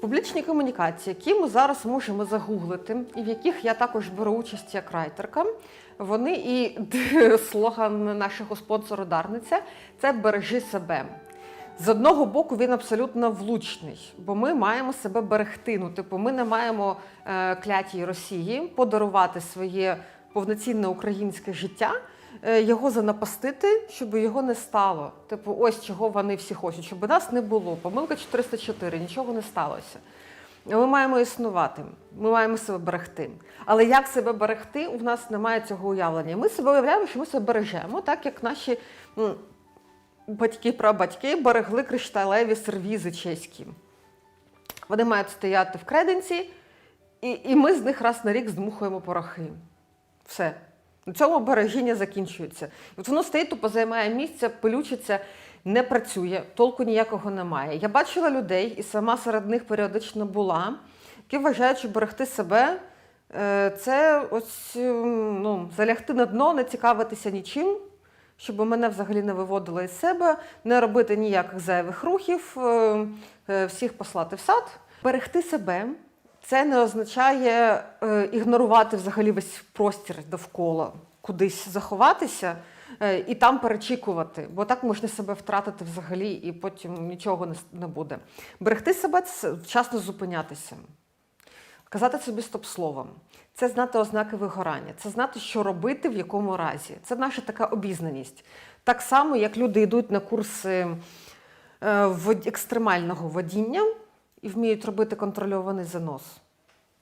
Публічні комунікації, які ми зараз можемо загуглити, і в яких я також беру участь як райтерка, вони і слоган нашого спонсора Дарниця це бережи себе. З одного боку, він абсолютно влучний, бо ми маємо себе берегти. Ну, типу, ми не маємо е, клятій Росії подарувати своє повноцінне українське життя, його занапастити, щоб його не стало. Типу, ось чого вони всі хочуть, щоб нас не було. Помилка 404, нічого не сталося. Ми маємо існувати, ми маємо себе берегти. Але як себе берегти, у нас немає цього уявлення. Ми себе уявляємо, що ми себе бережемо, так як наші батьки прабатьки берегли кришталеві сервізи чеські. Вони мають стояти в креденці, і, і ми з них раз на рік здмухуємо порохи. Все. На цьому бережіння закінчується. От воно стоїть, тупо займає місце, пилючиться, не працює, толку ніякого немає. Я бачила людей, і сама серед них періодично була, які вважають, що берегти себе е, це ось ем, ну, залягти на дно, не цікавитися нічим, щоб мене взагалі не виводило із себе, не робити ніяких зайвих рухів, е, е, всіх послати в сад. Берегти себе це не означає е, ігнорувати взагалі весь простір довкола, кудись заховатися е, і там перечікувати, бо так можна себе втратити взагалі, і потім нічого не, не буде. Берегти себе це вчасно зупинятися. Казати собі стоп-словом. Це знати ознаки вигорання, це знати, що робити в якому разі. Це наша така обізнаність. Так само, як люди йдуть на курси е, екстремального водіння і вміють робити контрольований занос.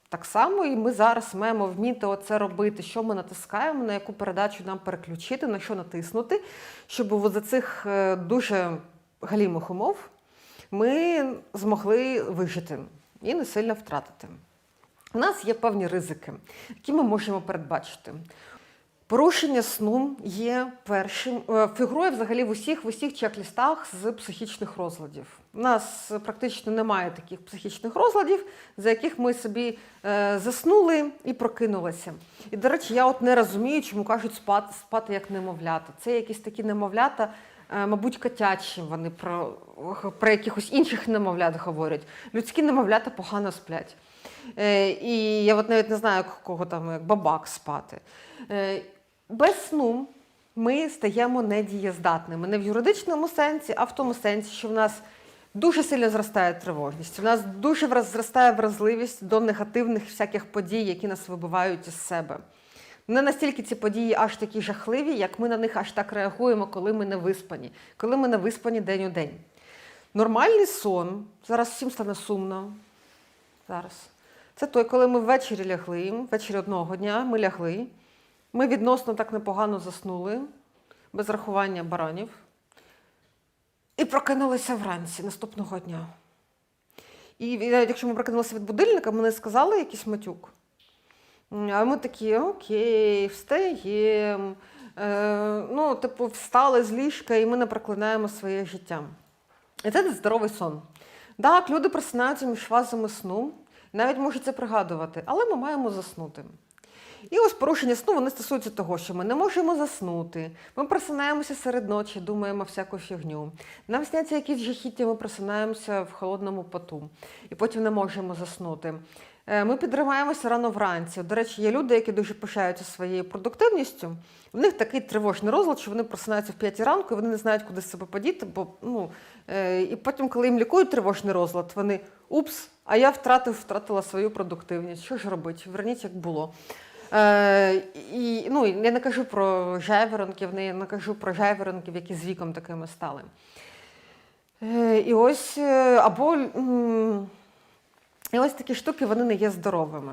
Так само і ми зараз маємо вміти оце робити, що ми натискаємо, на яку передачу нам переключити, на що натиснути, щоб за цих е, дуже галімих умов ми змогли вижити і не сильно втратити. У нас є певні ризики, які ми можемо передбачити. Порушення сну є першим е, фігурує взагалі в усіх в усіх чек-лістах з психічних розладів. У нас практично немає таких психічних розладів, за яких ми собі е, заснули і прокинулися. І, до речі, я от не розумію, чому кажуть спати, спати як немовлята. Це якісь такі немовлята, е, мабуть, котячі. Вони про, про якихось інших немовлят говорять. Людські немовлята погано сплять. І я от навіть не знаю, кого там, як бабак спати. Без сну ми стаємо недієздатними. Не в юридичному сенсі, а в тому сенсі, що в нас дуже сильно зростає тривожність, в нас дуже зростає вразливість до негативних всяких подій, які нас вибивають із себе. Не настільки ці події аж такі жахливі, як ми на них аж так реагуємо, коли ми не виспані, коли ми не виспані день у день. Нормальний сон, зараз всім стане сумно. Зараз. Це той, коли ми ввечері лягли, ввечері одного дня ми лягли. Ми відносно так непогано заснули, без рахування баранів. І прокинулися вранці наступного дня. І навіть якщо ми прокинулися від будильника, ми не сказали якийсь матюк. А ми такі, окей, встаємо. Е, ну, типу, встали з ліжка, і ми не проклинаємо своє життя. І це здоровий сон. Так, люди просинаються між фазами сну, навіть можуть це пригадувати, але ми маємо заснути. І ось порушення сну вони стосуються того, що ми не можемо заснути. Ми просинаємося серед ночі, думаємо всяку фігню. Нам сняться якісь жахіття, ми просинаємося в холодному поту і потім не можемо заснути. Е, Ми підриваємося рано вранці. До речі, є люди, які дуже пишаються своєю продуктивністю. В них такий тривожний розлад, що вони просинаються в 5 ранку, і вони не знають, куди себе подіти. Бо, ну, е, і потім, коли їм лікують тривожний розлад, вони упс, а я втратив, втратила свою продуктивність. Що ж робити? Верніть, як було. Е, і, ну, я не кажу про жайворонків, не, не кажу про жайворонків, які з віком такими стали. Е, і ось, е, або і ось такі штуки вони не є здоровими.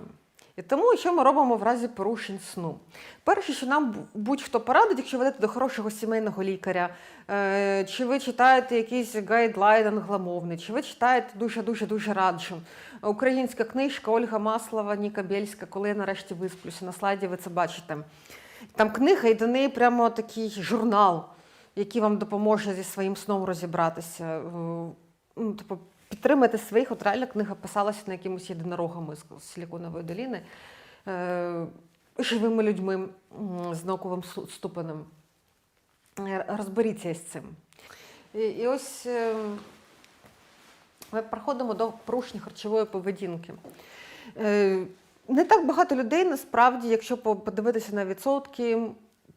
І тому, що ми робимо в разі порушень сну? Перше, що нам будь-хто порадить, якщо ви йдете до хорошого сімейного лікаря, е, чи ви читаєте якийсь гайдлайн англомовний, чи ви читаєте дуже-дуже дуже раджу. Українська книжка Ольга Маслова, Ніка Бєльська, коли я нарешті висплюся. На слайді ви це бачите. Там книга, і до неї прямо такий журнал, який вам допоможе зі своїм сном розібратися. Е, Ну, типу, підтримати своїх. От реально книга писалася на якимось єдинорогами з Силіконової доліни, е, живими людьми з науковим ступенем. Е, Розберіться з цим. І, і ось е, Ми переходимо до порушень харчової поведінки. Не так багато людей насправді, якщо подивитися на відсотки,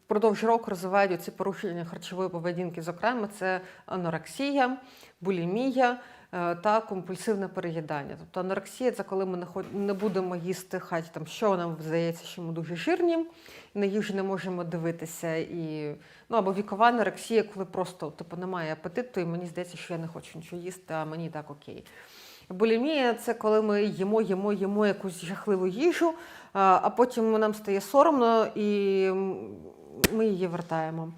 впродовж року розвивають ці порушення харчової поведінки. Зокрема, це анорексія, булімія та компульсивне переїдання. Тобто анорексія це коли ми не, будемо їсти хай там, що нам здається, що ми дуже жирні, на їжу не можемо дивитися. І, ну, або вікова анорексія, коли просто типу, немає апетиту, і мені здається, що я не хочу нічого їсти, а мені так окей. Булімія це коли ми їмо, їмо, їмо якусь жахливу їжу, а а потім нам стає соромно і ми її вертаємо.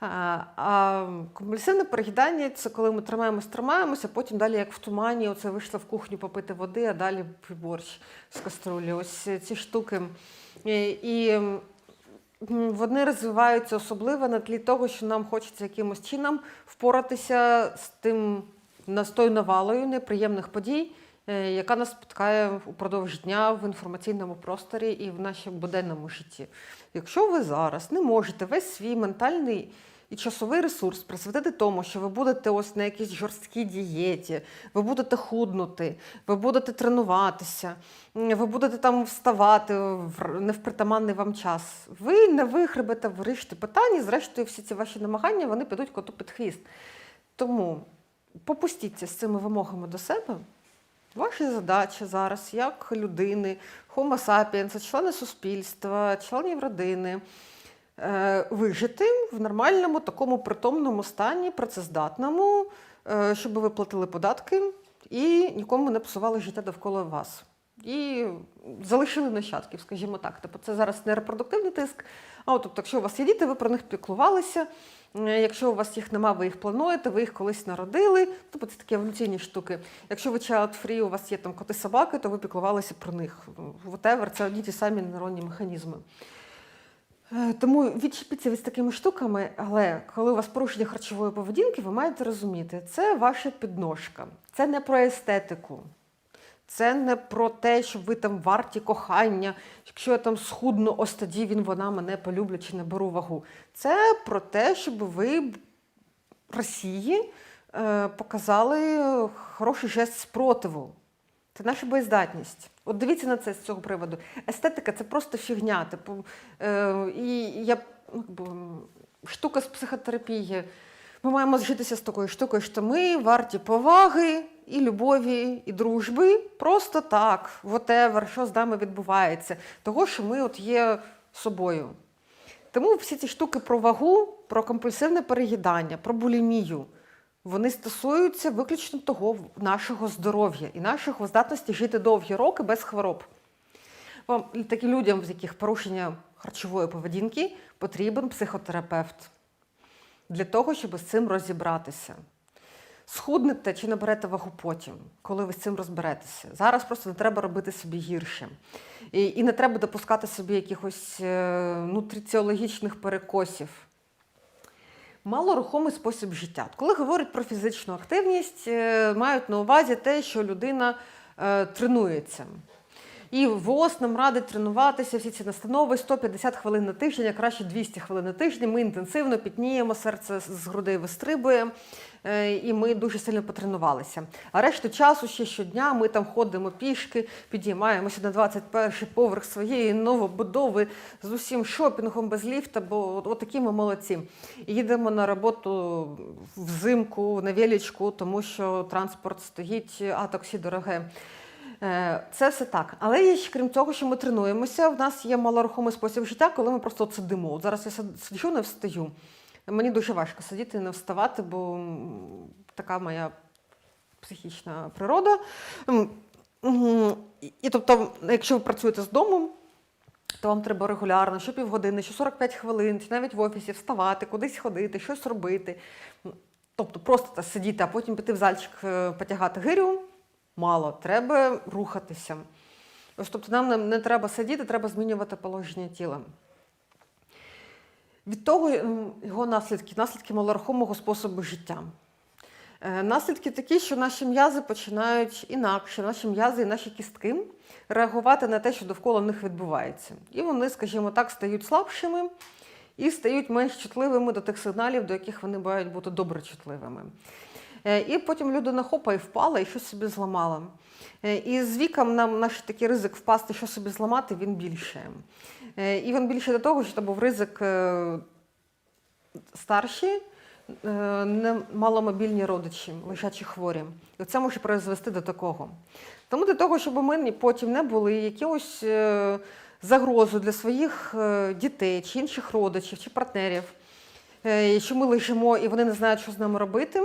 А, компульсивне переїдання це коли ми тримаємось, тримаємося, потім далі, як в тумані, оце вийшла в кухню попити води, а далі борщ з каструлі. Ось ці штуки. І, і вони розвиваються особливо на тлі того, що нам хочеться якимось чином впоратися з тим з тою навалою неприємних подій, е, яка нас спіткає упродовж дня в інформаційному просторі і в нашому буденному житті. Якщо ви зараз не можете весь свій ментальний і часовий ресурс присвятити тому, що ви будете ось на якійсь жорсткій дієті, ви будете худнути, ви будете тренуватися, ви будете там вставати в непритаманний вам час. Ви не вигребете, вирішите питання, і зрештою всі ці ваші намагання вони підуть коту під хвіст. Тому попустіться з цими вимогами до себе. Ваша задача зараз, як людини, homo sapiens, члени суспільства, членів родини, е, вижити в нормальному, такому притомному стані, працездатному, е, щоб ви платили податки і нікому не псували життя довкола вас. І залишили нащадків, скажімо так. Тобто це зараз не репродуктивний тиск. А от, тобто, якщо у вас є діти, ви про них піклувалися. Якщо у вас їх нема, ви їх плануєте, ви їх колись народили. Тобто це такі еволюційні штуки. Якщо ви child free, у вас є там коти собаки, то ви піклувалися про них. Whatever, це одні ті самі нейронні механізми. Е, Тому відчепіться від такими штуками, але коли у вас порушення харчової поведінки, ви маєте розуміти, це ваша підножка, це не про естетику. Це не про те, що ви там варті кохання, якщо я там схудну, ось тоді він вона мене полюблять чи не беру вагу. Це про те, щоб ви Росії е, показали хороший жест спротиву. Це наша боєздатність. От дивіться на це з цього приводу. Естетика це просто фігня. Типу, е, і я ну, штука з психотерапії. Ми маємо зжитися з такою штукою, що ми варті поваги і любові, і дружби. Просто так, whatever, що з нами відбувається. Того, що ми от є собою. Тому всі ці штуки про вагу, про компульсивне переїдання, про булімію, вони стосуються виключно того нашого здоров'я і нашої здатності жити довгі роки без хвороб. Вам таким людям, в яких порушення харчової поведінки, потрібен психотерапевт для того, щоб з цим розібратися. Схуднете чи наберете вагу потім, коли ви з цим розберетеся. Зараз просто не треба робити собі гірше. І, і не треба допускати собі якихось е, нутриціологічних перекосів. Малорухомий спосіб життя. Коли говорять про фізичну активність, е, мають на увазі те, що людина е, тренується. І ВОЗ нам радить тренуватися всі ці настанови 150 хвилин на тиждень, а краще 200 хвилин на тиждень. Ми інтенсивно пітніємо, серце з грудей вистрибує, і ми дуже сильно потренувалися. А решту часу ще щодня ми там ходимо пішки, підіймаємося на 21 поверх своєї новобудови з усім шопінгом без ліфта, бо от, от такі ми молодці. Їдемо на роботу взимку, на величку, тому що транспорт стоїть, а таксі дороге. Е, Це все так. Але є ще, крім того, що ми тренуємося, в нас є малорухомий спосіб життя, коли ми просто от сидимо. От зараз я сиджу, не встаю. Мені дуже важко сидіти і не вставати, бо така моя психічна природа. І, тобто, якщо ви працюєте з дому, то вам треба регулярно, що півгодини, що 45 хвилин, чи навіть в офісі вставати, кудись ходити, щось робити. Тобто просто та сидіти, а потім піти в зальчик е, потягати гирю мало, треба рухатися. Ось, тобто нам не треба сидіти, треба змінювати положення тіла. Від того його наслідки, наслідки малорухомого способу життя. Е, Наслідки такі, що наші м'язи починають інакше, наші м'язи і наші кістки реагувати на те, що довкола них відбувається. І вони, скажімо так, стають слабшими і стають менш чутливими до тих сигналів, до яких вони мають бути добре чутливими. Е, І потім людина хопа і впала, і щось собі зламала. Е, І з віком нам наш такий ризик впасти, що собі зламати, він більше. Е, І він більше до того, що це був ризик е, старші, е, маломобільні родичі, лежачі хворі. І це може призвести до такого. Тому для того, щоб ми потім не були якимось загрозою для своїх дітей, чи інших родичів, чи партнерів, що ми лежимо і вони не знають, що з нами робити,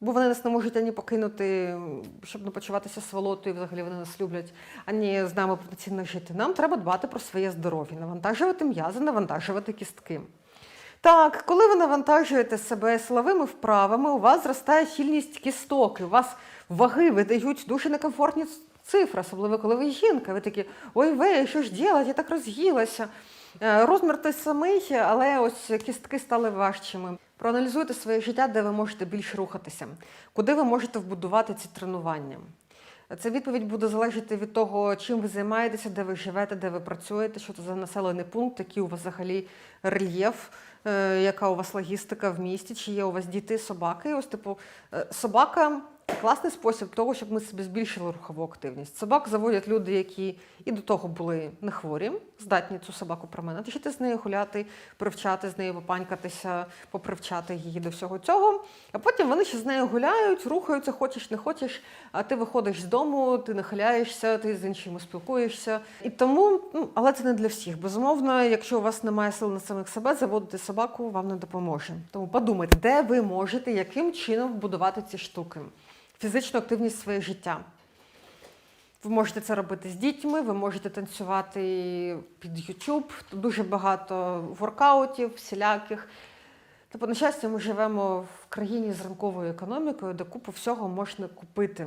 бо вони нас не можуть ані покинути, щоб не почуватися сволотою, взагалі вони нас люблять, ані з нами повноцінно жити. Нам треба дбати про своє здоров'я, навантажувати м'язи, навантажувати кістки. Так, коли ви навантажуєте себе силовими вправами, у вас зростає щільність кісток, і у вас ваги видають дуже некомфортні цифри, особливо коли ви жінка. Ви такі, ой, вей, що ж ділать, я так роз'їлася. Е, Розмір той самий, але ось кістки стали важчими. Проаналізуйте своє життя, де ви можете більше рухатися, куди ви можете вбудувати ці тренування. Ця відповідь буде залежати від того, чим ви займаєтеся, де ви живете, де ви працюєте, що це за населений пункт, який у вас взагалі рельєф, е, яка у вас логістика в місті, чи є у вас діти, собаки. Ось, типу, е, собака класний спосіб того, щоб ми собі збільшили рухову активність. Собак заводять люди, які і до того були не хворі, здатні цю собаку променати, вчити з нею гуляти, привчати з нею попанькатися, попривчати її до всього цього. А потім вони ще з нею гуляють, рухаються, хочеш, не хочеш. А ти виходиш з дому, ти нахиляєшся, ти з іншими спілкуєшся. І тому, ну, але це не для всіх. Безумовно, якщо у вас немає сил на самих себе, заводити собаку вам не допоможе. Тому подумайте, де ви можете, яким чином вбудувати ці штуки. Фізичну активність в своє життя. Ви можете це робити з дітьми, ви можете танцювати під YouTube. Тут дуже багато воркаутів, всіляких. Тобто, на щастя, ми живемо в країні з ринковою економікою, де купу всього можна купити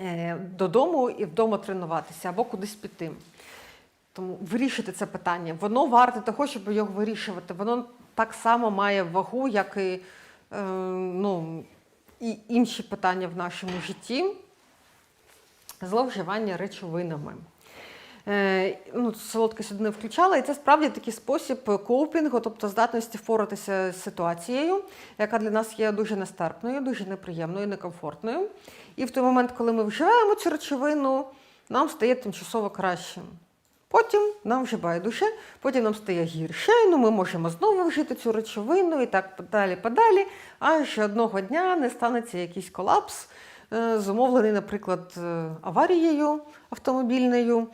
е, додому і вдома тренуватися або кудись піти. Тому вирішити це питання. Воно варте того, щоб його вирішувати. Воно так само має вагу, як і, е, ну, і інші питання в нашому житті. Зловживання речовинами. Е, ну, сюди не включала, і це справді такий спосіб коупінгу, тобто здатності впоратися з ситуацією, яка для нас є дуже нестерпною, дуже неприємною, некомфортною. І в той момент, коли ми вживаємо цю речовину, нам стає тимчасово краще. Потім нам вже байдуже, потім нам стає гірше, ну ми можемо знову вжити цю речовину і так подалі, подалі, аж одного дня не станеться якийсь колапс, е, зумовлений, наприклад, е, аварією автомобільною,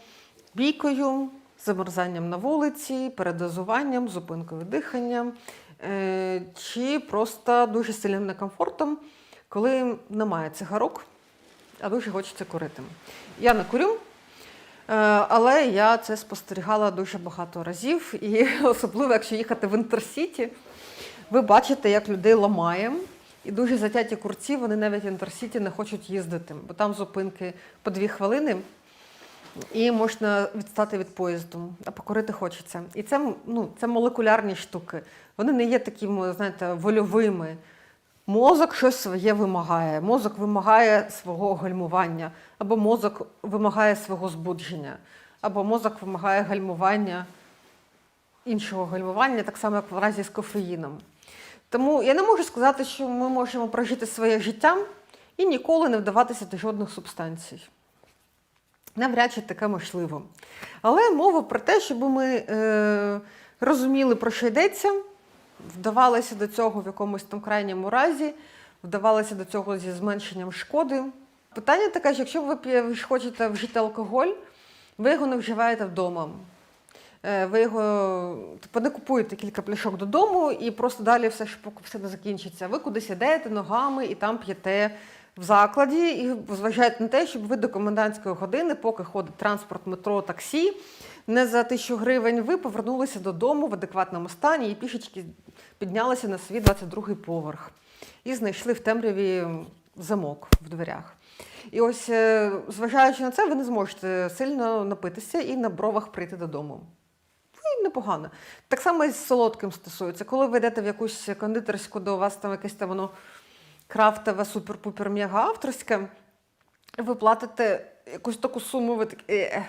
бійкою, замерзанням на вулиці, передозуванням, зупинкою дихання, е, чи просто дуже сильним некомфортом, коли немає цигарок, а дуже хочеться курити. Я не курю. Е, Але я це спостерігала дуже багато разів, і особливо, якщо їхати в інтерсіті, ви бачите, як людей ламає. І дуже затяті курці, вони навіть інтерсіті не хочуть їздити, бо там зупинки по дві хвилини, і можна відстати від поїзду, а покорити хочеться. І це, ну, це молекулярні штуки. Вони не є такими, знаєте, вольовими. Мозок щось своє вимагає. Мозок вимагає свого гальмування, або мозок вимагає свого збудження, або мозок вимагає гальмування іншого гальмування, так само, як в разі з кофеїном. Тому я не можу сказати, що ми можемо прожити своє життя і ніколи не вдаватися до жодних субстанцій. Навряд чи таке можливо. Але мова про те, щоб ми е, розуміли, про що йдеться, вдавалися до цього в якомусь там крайньому разі, вдавалися до цього зі зменшенням шкоди. Питання таке, що якщо ви хочете вжити алкоголь, ви його не вживаєте вдома. Е, Ви його типу, не купуєте кілька пляшок додому і просто далі все ж все не закінчиться. Ви кудись ідете ногами і там п'єте в закладі і зважаєте на те, щоб ви до комендантської години, поки ходить транспорт, метро, таксі, не за тисячу гривень ви повернулися додому в адекватному стані і пішечки піднялися на свій 22-й поверх і знайшли в темряві замок в дверях. І ось, е, зважаючи на це, ви не зможете сильно напитися і на бровах прийти додому. Ну, непогано. Так само і з солодким стосується. Коли ви йдете в якусь кондитерську, у вас там якесь там воно крафтове, супер-пупер мега авторське, ви платите якусь таку суму, ви такі, «Е,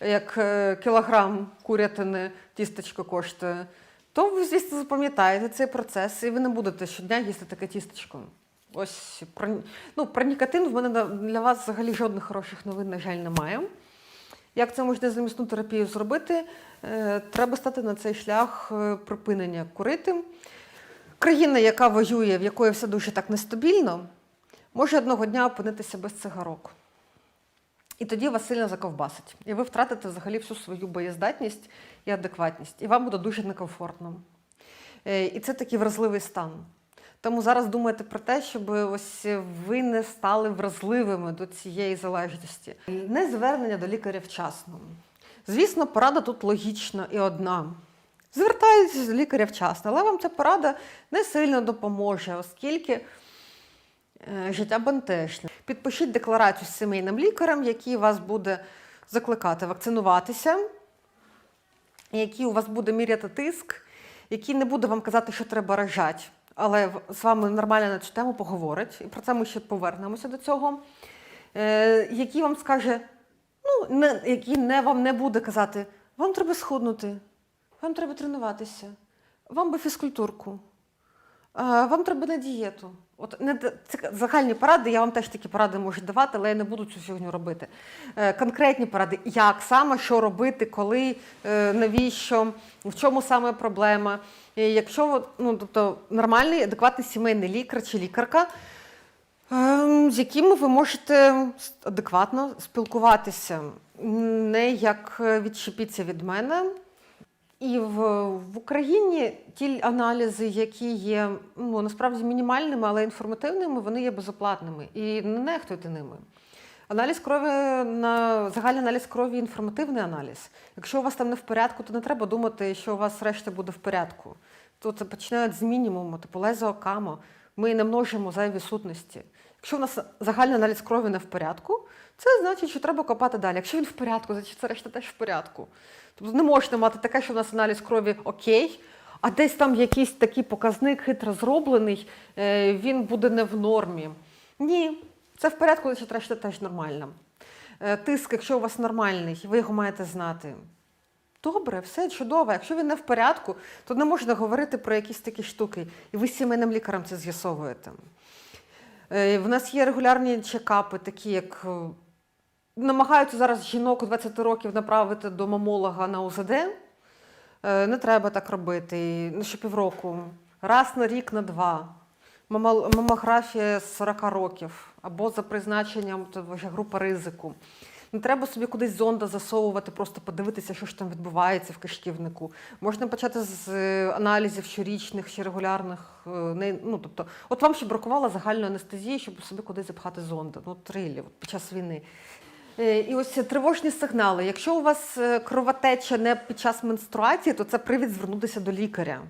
як е, кілограм курятини тістечко коштує, то ви, звісно, запам'ятаєте цей процес, і ви не будете щодня їсти таке тістечко. Ось про, ну, про нікотин в мене для вас взагалі жодних хороших новин, на жаль, немає. Як це можна замісну терапію зробити? Е, Треба стати на цей шлях е, припинення курити. Країна, яка воює, в якої все дуже так нестабільно, може одного дня опинитися без цигарок. І тоді вас сильно заковбасить. І ви втратите взагалі всю свою боєздатність і адекватність. І вам буде дуже некомфортно. Е, І це такий вразливий стан. Тому зараз думайте про те, щоб ось ви не стали вразливими до цієї залежності. Не звернення до лікаря вчасно. Звісно, порада тут логічна і одна. Звертайтеся до лікаря вчасно, але вам ця порада не сильно допоможе, оскільки життя бентежне. Підпишіть декларацію з сімейним лікарем, який вас буде закликати вакцинуватися, який у вас буде міряти тиск, який не буде вам казати, що треба рожати, але з вами нормально на цю тему поговорить. І про це ми ще повернемося до цього. Е, який вам скаже, ну, не, який не, вам не буде казати, вам треба схуднути, вам треба тренуватися, вам би фізкультурку. Вам треба на дієту. От не це загальні поради, я вам теж такі поради можу давати, але я не буду цю фігню робити. Е, конкретні поради, як саме, що робити, коли, е, навіщо, в чому саме проблема. І якщо ну, тобто, нормальний, адекватний сімейний лікар чи лікарка, ем, з якими ви можете адекватно спілкуватися, не як е, відчепіться від мене. І в, в Україні ті аналізи, які є ну, насправді мінімальними, але інформативними, вони є безоплатними. І не нехтуйте ними. Аналіз крові на загальний аналіз крові інформативний аналіз. Якщо у вас там не в порядку, то не треба думати, що у вас решта буде в порядку. То це починають з мінімуму, типу лезо камо. Ми не множимо зайві сутності. Якщо у нас загальний аналіз крові не в порядку, це значить, що треба копати далі. Якщо він в порядку, значить це решта теж в порядку. Тобто не можна мати таке, що у нас аналіз крові окей, а десь там якийсь такий показник хитро зроблений, е, він буде не в нормі. Ні, це в порядку, значить решта теж нормально. Е, Тиск, якщо у вас нормальний, ви його маєте знати. Добре, все чудово. Якщо він не в порядку, то не можна говорити про якісь такі штуки. І ви з сімейним лікарем це з'ясовуєте. Е, В нас є регулярні чекапи, такі як е, намагаються зараз жінок у 20 років направити до мамолога на УЗД. Е, Не треба так робити. Ну, щопівроку. Раз на рік, на два. Мамографія з 40 років або за призначенням група ризику. Не треба собі кудись зонда засовувати, просто подивитися, що ж там відбувається в кишківнику. Можна почати з е, аналізів щорічних чи регулярних. е, Ну, тобто, от вам ще бракувало загальної анестезії, щоб собі кудись запхати зонда. Ну, трилі, от під час війни. Е, І ось тривожні сигнали. Якщо у вас кровотеча не під час менструації, то це привід звернутися до лікаря.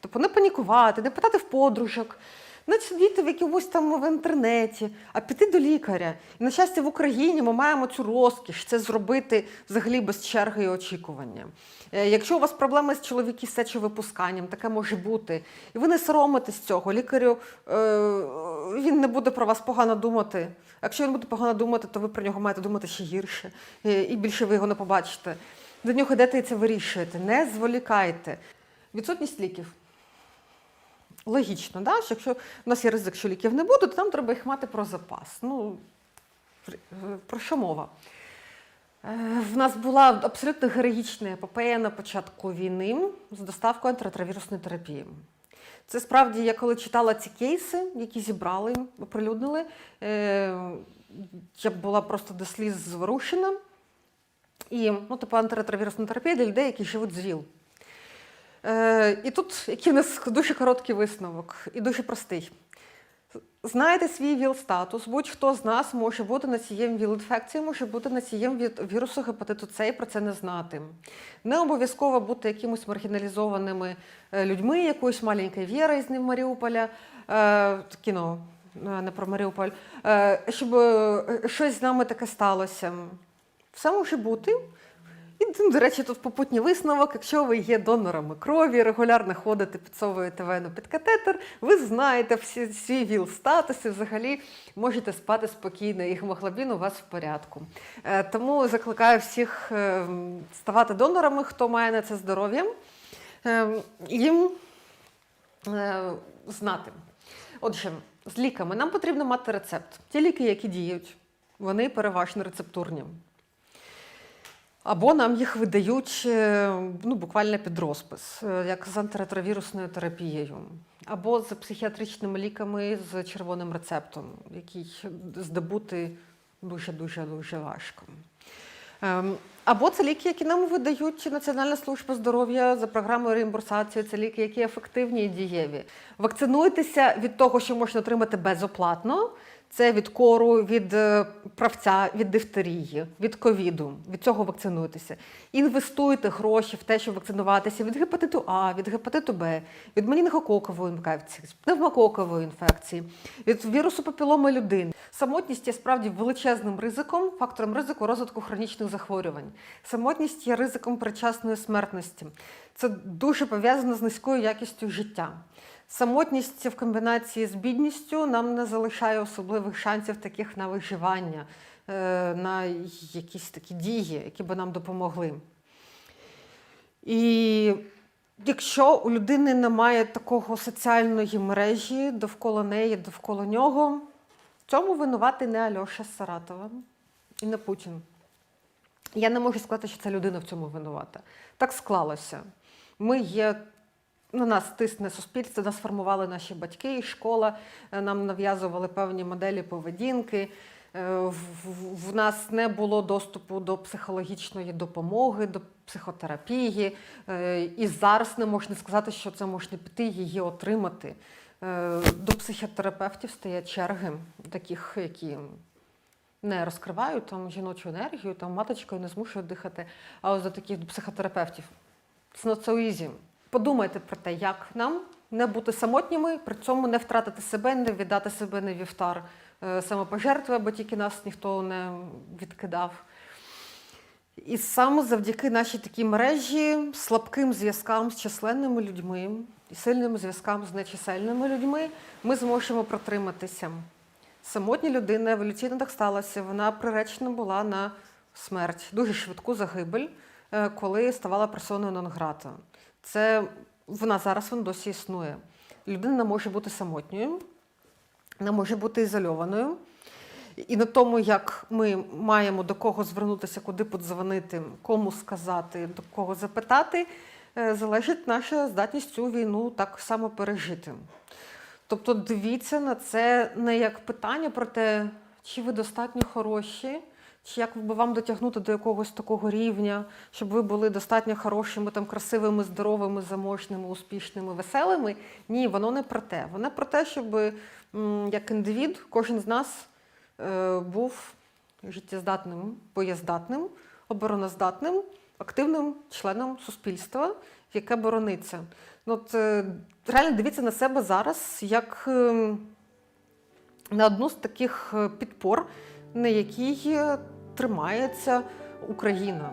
Тобто не панікувати, не питати в подружок, не сидіти в якомусь там в інтернеті, а піти до лікаря. І на щастя, в Україні ми маємо цю розкіш це зробити взагалі без черги і очікування. Е, Якщо у вас проблеми з чоловіки сечовипусканням, таке може бути. І ви не соромитесь цього. Лікарю е, він не буде про вас погано думати. Якщо він буде погано думати, то ви про нього маєте думати ще гірше, е, і більше ви його не побачите. До нього йдете і це вирішуєте. Не зволікайте. Відсутність ліків. Логічно, да? що якщо в нас є ризик, що ліків не буде, то нам треба їх мати про запас. Ну, е, про що мова? Е, В нас була абсолютно героїчна епопея на початку війни з доставкою антиретровірусної терапії. Це справді, я коли читала ці кейси, які зібрали, оприлюднили, е, я була просто до сліз зворушена. І ну, типу антиретровірусна терапія для людей, які живуть з ВІЛ. Е, і тут який у нас дуже короткий висновок і дуже простий. Знаєте свій ВІЛ-статус, будь-хто з нас може бути носієм ВІЛ-інфекції, може бути носієм від вірусу гепатиту С і про це не знати. Не обов'язково бути якимось маргіналізованими е, людьми, якоюсь маленькою Вірою з ним Маріуполя, е, кіно, не про Маріуполь, щоб щось з нами таке сталося. Все може бути. І, ну, до речі, тут попутній висновок, якщо ви є донорами крові, регулярно ходите, підсовуєте вену під катетер, ви знаєте всі свій віл статус і взагалі можете спати спокійно, і гемоглобін у вас в порядку. Е, Тому закликаю всіх е, ставати донорами, хто має на це здоров'я, е, їм знати. Отже, з ліками. Нам потрібно мати рецепт. Ті ліки, які діють, вони переважно рецептурні. Або нам їх видають е, ну, буквально під розпис, е, як з антиретровірусною терапією, або з психіатричними ліками з червоним рецептом, який здобути дуже-дуже дуже важко. Ем, Або це ліки, які нам видають Національна служба здоров'я за програмою реімбурсації. Це ліки, які ефективні і дієві. Вакцинуйтеся від того, що можна отримати безоплатно. Це від кору, від е, правця, від дифтерії, від ковіду. Від цього вакцинуйтеся. Інвестуйте гроші в те, щоб вакцинуватися від гепатиту А, від гепатиту Б, від менінгококової інфекції, пневмококової інфекції, від вірусу папіломи людини. Самотність є справді величезним ризиком, фактором ризику розвитку хронічних захворювань. Самотність є ризиком передчасної смертності. Це дуже пов'язано з низькою якістю життя. Самотність в комбінації з бідністю нам не залишає особливих шансів таких на виживання, е, на якісь такі дії, які би нам допомогли. І якщо у людини немає такого соціальної мережі довкола неї, довкола нього, в цьому винуватий не Альоша Саратова і не Путін. Я не можу сказати, що ця людина в цьому винувата. Так склалося. Ми є на нас тисне суспільство, нас формували наші батьки школа, е, нам нав'язували певні моделі поведінки. Е, В, нас не було доступу до психологічної допомоги, до психотерапії. Е, І зараз не можна сказати, що це можна піти її отримати. До психотерапевтів стоять черги, таких, які не розкривають там жіночу енергію, там маточкою не змушують дихати, а ось до таких до психотерапевтів. Not so easy. Подумайте про те, як нам не бути самотніми, при цьому не втратити себе, не віддати себе на вівтар е, самопожертви, бо тільки нас ніхто не відкидав. І саме завдяки нашій такій мережі, слабким зв'язкам з численними людьми і сильним зв'язкам з нечисельними людьми, ми зможемо протриматися. Самотня людина еволюційно так сталося. Вона приречена була на смерть, дуже швидку загибель, е, коли ставала персоною нон-грата. Це вона зараз вона досі існує. Людина може бути самотньою, не може бути ізольованою. І на тому, як ми маємо до кого звернутися, куди подзвонити, кому сказати, до кого запитати, е, залежить наша здатність цю війну так само пережити. Тобто дивіться на це не як питання про те, чи ви достатньо хороші, чи як би вам дотягнути до якогось такого рівня, щоб ви були достатньо хорошими, там, красивими, здоровими, заможними, успішними, веселими. Ні, воно не про те. Воно про те, щоб як індивід, кожен з нас е, був життєздатним, боєздатним, обороноздатним, активним членом суспільства, яке борониться. Ну, от, е, реально дивіться на себе зараз як е, на одну з таких е, підпор, на якій тримається Україна.